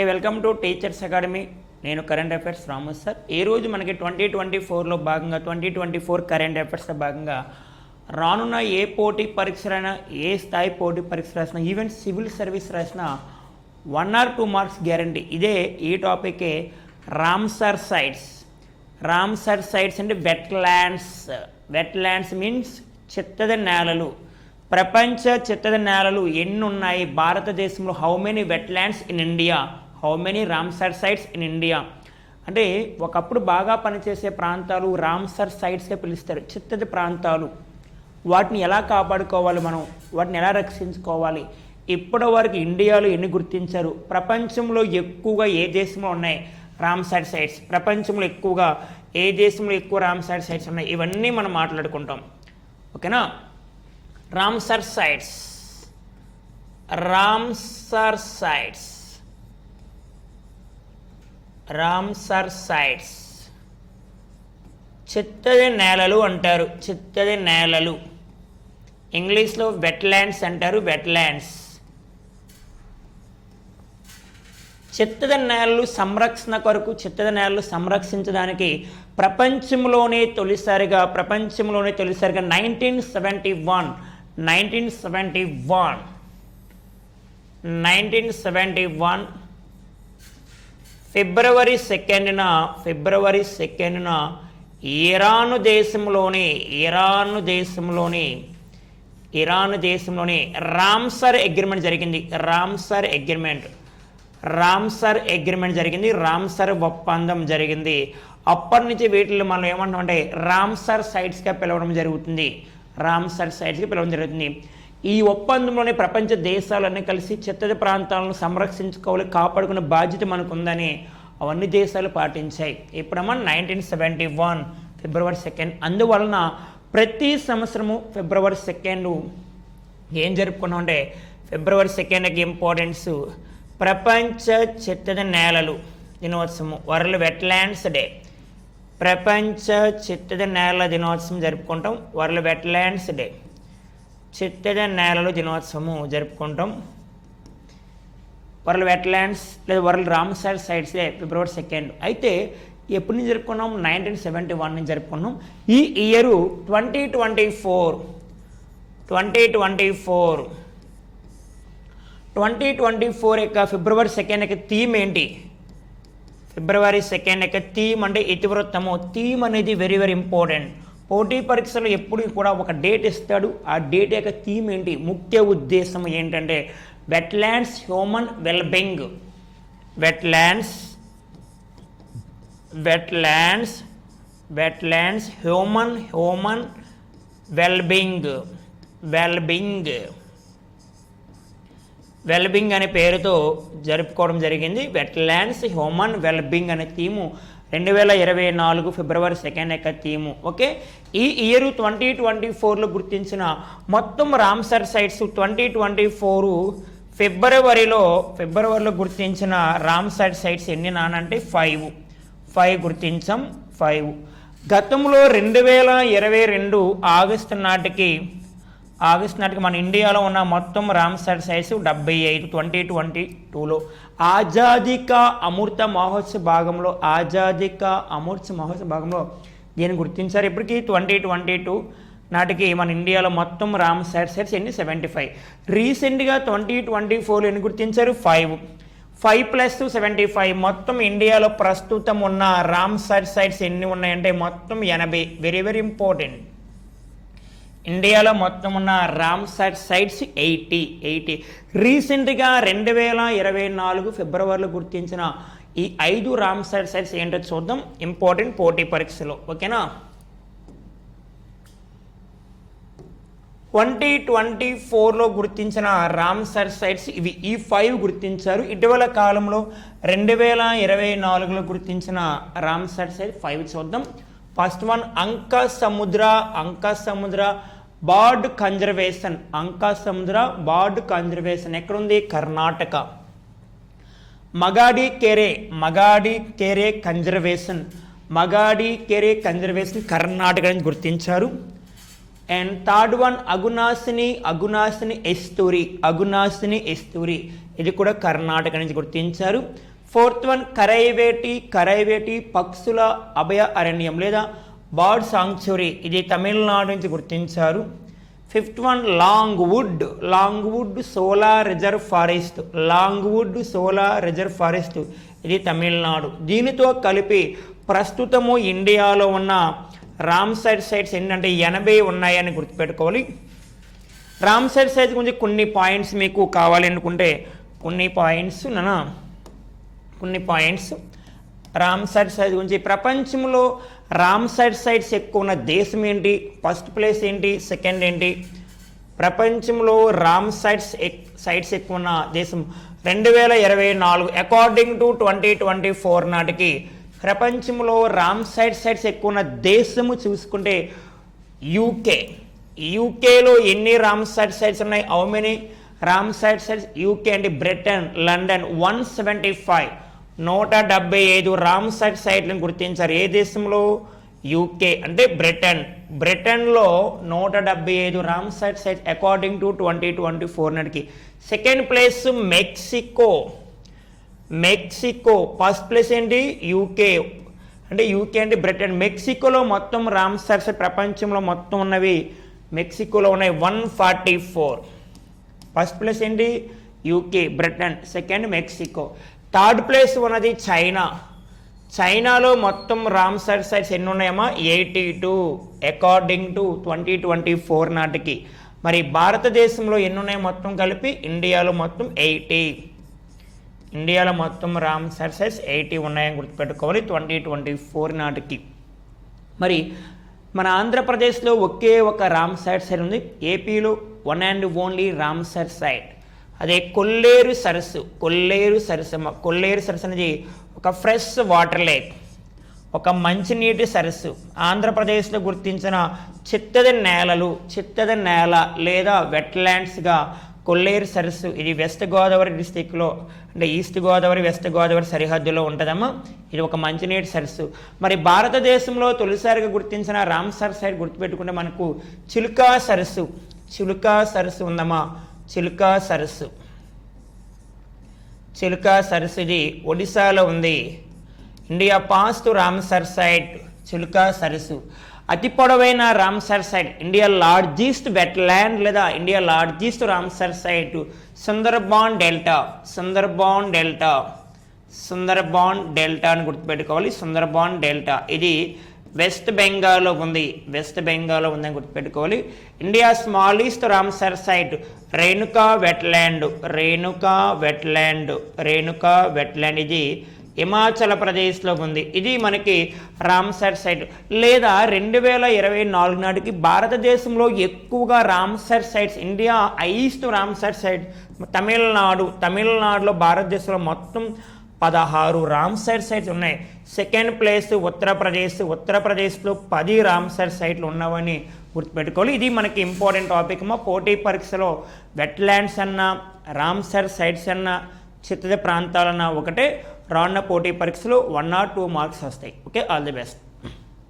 Okay welcome to Teachers Academy. నేను current affairs Ramu sir. ఈ రోజు మనకి ట్వంటీ ట్వంటీ ఫోర్లో భాగంగా ట్వంటీ ట్వంటీ ఫోర్ కరెంట్ అఫైర్స్లో భాగంగా రానున్న ఏ పోటీ పరీక్షలైనా ఏ స్థాయి పోటీ పరీక్ష రాసినా ఈవెన్ సివిల్ సర్వీస్ రాసినా one or two marks guarantee. ఇదే ఈ టాపికే రామ్సర్ సైట్స్ రామ్సర్ సైట్స్ అంటే వెట్లాండ్స్. వెట్లాండ్స్ మీన్స్ చిత్తద నేలలు. ప్రపంచ చిత్తద నేలలు ఎన్ని ఉన్నాయి భారతదేశంలో how many wetlands in India? How many Ramsar sites in India అంటే ఒకప్పుడు బాగా పనిచేసే ప్రాంతాలు రామ్సర్ సైట్స్గా పిలుస్తారు. చిత్తది ప్రాంతాలు. వాటిని ఎలా కాపాడుకోవాలి మనం? వాటిని ఎలా రక్షించుకోవాలి? ఇప్పటి వరకు ఇండియాలో ఎన్ని గుర్తించారు? ప్రపంచంలో ఎక్కువగా ఏ దేశంలో ఉన్నాయి రామ్సర్ సైట్స్ ప్రపంచంలో ఎక్కువగా ఏ దేశంలో ఎక్కువ రామ్సర్ సైట్స్ ఉన్నాయి? ఇవన్నీ మనం మాట్లాడుకుంటాం. ఓకేనా? Ramsar sites Ramsar sites Ramsar sites చిత్తడి నేలలు అంటారు చిత్తడి నేలలు. ఇంగ్లీష్లో వెట్లాండ్స్ అంటారు వెట్లాండ్స్ చిత్తది నేలలు సంరక్షణ కొరకు చిత్తది నేలలు సంరక్షించడానికి ప్రపంచంలోనే తొలిసారిగా ప్రపంచంలోనే తొలిసారిగా nineteen seventy one nineteen seventy one. Nineteen seventy one February సెకండ్న February సెకండ్న ఇరాను దేశంలోని ఇరాను దేశంలోని ఇరాన్ దేశంలోని రామ్సర్ అగ్రిమెంట్ జరిగింది. Ramsar agreement. రామ్సర్ అగ్రిమెంట్ జరిగింది. రామ్సర్ ఒప్పందం జరిగింది. అప్పటి నుంచి వీటిని మనం ఏమంటామంటే రామ్సర్ సైట్స్గా పిలవడం జరుగుతుంది. రామ్సర్ సైట్స్గా పిలవడం జరుగుతుంది. ఈ ఒప్పందంలోనే ప్రపంచ దేశాలన్నీ కలిసి చిత్తడి ప్రాంతాలను సంరక్షించుకోవాలి కాపాడుకునే బాధ్యత మనకు ఉందని అవన్నీ దేశాలు పాటించాయి. ఇప్పుడమ్మా nineteen seventy one February second అందువలన ప్రతి సంవత్సరము ఫిబ్రవరి సెకండ్ ఏం జరుపుకున్నాం అంటే ఫిబ్రవరి సెకండ్కి ఇంపార్టెన్స్ ప్రపంచ చిత్తడి నేలలు దినోత్సవం వరల్డ్ వెట్లాండ్స్ డే. ప్రపంచ చిత్తడి నేల దినోత్సవం జరుపుకుంటాం వరల్డ్ వెట్లాండ్స్ డే. చిత్తడి నేలలు దినోత్సవము జరుపుకుంటాం. వరల్డ్ వెట్లాండ్స్ లేదా world Ramsar sites February second అయితే ఎప్పటి నుంచి జరుపుకున్నాం? నైన్టీన్ సెవెంటీ వన్ నుంచి జరుపుకున్నాం. ఈ year twenty twenty four twenty twenty four twenty twenty four యొక్క ఫిబ్రవరి సెకండ్ యొక్క థీమ్ ఏంటి? ఫిబ్రవరి సెకండ్ యొక్క థీమ్ అంటే ఇతివృత్తము. థీమ్ అనేది వెరీ వెరీ ఇంపార్టెంట్ పోటీ పరీక్షలు ఎప్పుడు కూడా ఒక డేట్ ఇస్తాడు. ఆ డేట్ యొక్క థీమ్ ఏంటి? ముఖ్య ఉద్దేశం ఏంటంటే wetlands human wellbeing. Wetlands wetlands wetlands human human wellbeing. Wellbeing. Wellbeing అనే పేరుతో జరుపుకోవడం జరిగింది. వెట్లాండ్స్ హ్యూమన్ వెల్బింగ్ అనే థీము రెండు వేల ఇరవై నాలుగు ఫిబ్రవరి సెకండ్ యొక్క థీము ఓకే? ఈ ఇయర్ ట్వంటీ ట్వంటీ ఫోర్లో గుర్తించిన మొత్తం Ramsar sites twenty twenty four ఫిబ్రవరిలో ఫిబ్రవరిలో గుర్తించిన రామ్సర్ సైట్స్ ఎన్ని నానంటే ఫైవ్. ఫైవ్ గుర్తించాం ఫైవ్. గతంలో రెండు వేల ఇరవై రెండు ఆగస్టు నాటికి ఆగస్ట్ నాటికి మన ఇండియాలో ఉన్న మొత్తం రామ్సర్ సైట్స్ డెబ్బై ఐదు ట్వంటీ ట్వంటీ టూలో. ఆజాదీ కా అమృత మహోత్సవ భాగంలో ఆజాదీ కా అమృత మహోత్సవ భాగంలో దీన్ని గుర్తించారు. ఇప్పటికీ ట్వంటీ ట్వంటీ టూ నాటికి మన ఇండియాలో మొత్తం రామ్ రామ్సర్ సైట్స్ ఎన్ని? Seventy five. రీసెంట్గా ట్వంటీ ట్వంటీ ఫోర్లో ఎన్ని గుర్తించారు? Five. Five plus seventy five. మొత్తం ఇండియాలో ప్రస్తుతం ఉన్న రామ్ రామ్సర్ సైట్స్ ఎన్ని ఉన్నాయంటే మొత్తం ఎనభై. వెరీ వెరీ ఇంపార్టెంట్ ఇండియాలో మొత్తం ఉన్న రామ్సర్ సైట్స్ ఎయిటీ ఎయిటీ. రీసెంట్గా రెండు వేల ఇరవై నాలుగు ఫిబ్రవరిలో గుర్తించిన ఈ ఐదు రామ్సర్ సైట్స్ ఏంటో చూద్దాం. ఇంపార్టెంట్ పోటీ పరీక్షలో ఓకేనా? ట్వంటీ ట్వంటీ ఫోర్లో గుర్తించిన రామ్సర్ సైట్స్ ఇవి ఈ ఫైవ్ గుర్తించారు. ఇటీవల కాలంలో రెండు వేల ఇరవై నాలుగులో గుర్తించిన రామ్సర్ సైట్ ఫైవ్ చూద్దాం. ఫస్ట్ వన్ అంక సముద్ర అంక సముద్ర బార్డ్ కన్జర్వేషన్ అంక సముద్ర బార్డ్ కన్జర్వేషన్. ఎక్కడుంది? కర్ణాటక. మగాడి కెరే మగాడి కెరే కన్జర్వేషన్. మగాడి కెరే కన్జర్వేషన్ కర్ణాటక నుంచి గుర్తించారు. And third one Aghanashini Aghanashini estuary Aghanashini estuary. ఇది కూడా కర్ణాటక నుంచి గుర్తించారు. ఫోర్త్ వన్ కరైవేటి కరైవేటి పక్షుల అభయ అరణ్యం లేదా బర్డ్ సాంక్చురీ ఇది తమిళనాడు నుంచి గుర్తించారు. Fifth one long wood long wood solar reserve forest. Long wood solar reserve forest. ఇది తమిళనాడు. దీనితో కలిపి ప్రస్తుతము ఇండియాలో ఉన్న రామ్సైడ్ సైట్స్ ఏంటంటే ఎనభై ఉన్నాయని గుర్తుపెట్టుకోవాలి. రామ్సైడ్ సైట్స్ గురించి కొన్ని పాయింట్స్ మీకు కావాలి అనుకుంటే కొన్ని పాయింట్స్ నానా? కొన్ని పాయింట్స్ రామ్సైడ్ సైట్స్ గురించి ప్రపంచంలో రామ్సైడ్ సైట్స్ ఎక్కువ ఉన్న దేశం ఏంటి? ఫస్ట్ ప్లేస్ ఏంటి? సెకండ్ ఏంటి? ప్రపంచంలో రామ్ సైట్స్ ఎక్ సైట్స్ ఎక్కువ ఉన్న దేశం రెండు వేల ఇరవై నాలుగు according to twenty twenty four నాటికి ప్రపంచంలో రామ్ సైట్ సైట్స్ ఎక్కువ ఉన్న దేశము చూసుకుంటే యూకే యూకేలో ఎన్ని రామ్ సైట్ సైట్స్ ఉన్నాయి? How many Ram site sites UK అంటే Britain London one seventy five నూట డెబ్బై ఐదు రామ్ సైట్లను గుర్తించారు. ఏ దేశంలో? యూకే. అంటే బ్రిటన్. బ్రిటన్లో నూట డెబ్బై ఐదు Ram site sites according to twenty twenty four నాటికి. Second place Mexico. Mexico. First place ఏంటి? యూకే. అంటే యూకే అంటే బ్రిటన్. మెక్సికోలో మొత్తం రామ్సర్స్ ప్రపంచంలో మొత్తం ఉన్నవి మెక్సికోలో ఉన్నాయి. One forty four first place ఏంటి? UK. Britain. Second Mexico. Third place ఉన్నది చైనా. చైనాలో మొత్తం రామ్సర్ సైట్స్ ఎన్ని ఉన్నాయమ్మా eighty two according to twenty twenty four నాటికి. మరి భారతదేశంలో ఎన్ని ఉన్నాయి మొత్తం కలిపి? ఇండియాలో మొత్తం ఎయిటీ. ఇండియాలో మొత్తం రామ్ సైట్స్ ఎయిటీ ఉన్నాయని గుర్తుపెట్టుకోవాలి ట్వంటీ ట్వంటీ ఫోర్ నాటికి. మరి మన ఆంధ్రప్రదేశ్లో ఒకే ఒక రామ్ సైట్ సైడ్ ఉంది. ఏపీలో one and only Ram site site. అదే కొల్లేరు సరస్సు కొల్లేరు సరస్సు కొల్లేరు సరస్సు అనేది ఒక ఫ్రెష్ వాటర్ లేక్ ఒక మంచినీటి సరస్సు. ఆంధ్రప్రదేశ్లో గుర్తించిన చిత్తడి నేలలు చిత్తడి నేల లేదా వెట్లాండ్స్గా కొల్లేరు సరస్సు ఇది వెస్ట్ గోదావరి డిస్టిక్లో అంటే ఈస్ట్ గోదావరి వెస్ట్ గోదావరి సరిహద్దులో ఉంటుందమ్మా. ఇది ఒక మంచినీటి సరస్సు. మరి భారతదేశంలో తొలిసారిగా గుర్తించిన రామ్సర్ సైడ్ గుర్తుపెట్టుకుంటే మనకు చిలుకా సరస్సు చిలుకా సరస్సు ఉందమ్మా. చిలుకా సరస్సు. చిలుకా సరస్సు ఇది ఒడిశాలో ఉంది. India pass to Ramsar site Chilika సరస్సు. అతి పొడవైన Ramsar site India largest wetland లేదా India largest Ramsar site Sundarban delta. Sundarban delta. Sundarban delta అని గుర్తుపెట్టుకోవాలి. సుందర్బాన్ డెల్టా. ఇది వెస్ట్ బెంగాల్లో ఉంది. వెస్ట్ బెంగాల్లో ఉందని గుర్తుపెట్టుకోవాలి. India smallest Ramsar site. Renuka wetland. Renuka wetland. Renuka wetland. ఇది హిమాచల్ ప్రదేశ్లో ఉంది. ఇది మనకి రామ్సర్ సైట్. లేదా రెండు వేల ఇరవై నాలుగు నాటికి భారతదేశంలో ఎక్కువగా Ramsar sites India highest Ramsar site Tamil Nadu. తమిళనాడులో భారతదేశంలో మొత్తం పదహారు రామ్సర్ సైట్స్ ఉన్నాయి. సెకండ్ ప్లేస్ ఉత్తరప్రదేశ్ ఉత్తరప్రదేశ్లో పది రామ్సర్ సైట్లు ఉన్నవని గుర్తుపెట్టుకోవాలి. ఇది మనకి ఇంపార్టెంట్ టాపిక్ మా పోటీ పరీక్షలో వెట్లాండ్స్ అన్న సైడ్ సైట్స్ అన్న చిత్తడి ప్రాంతాలన్న ఒకటే. రానున్న పోటీ పరీక్షలో వన్ ఆర్ టూ మార్క్స్ వస్తాయి. Okay all the best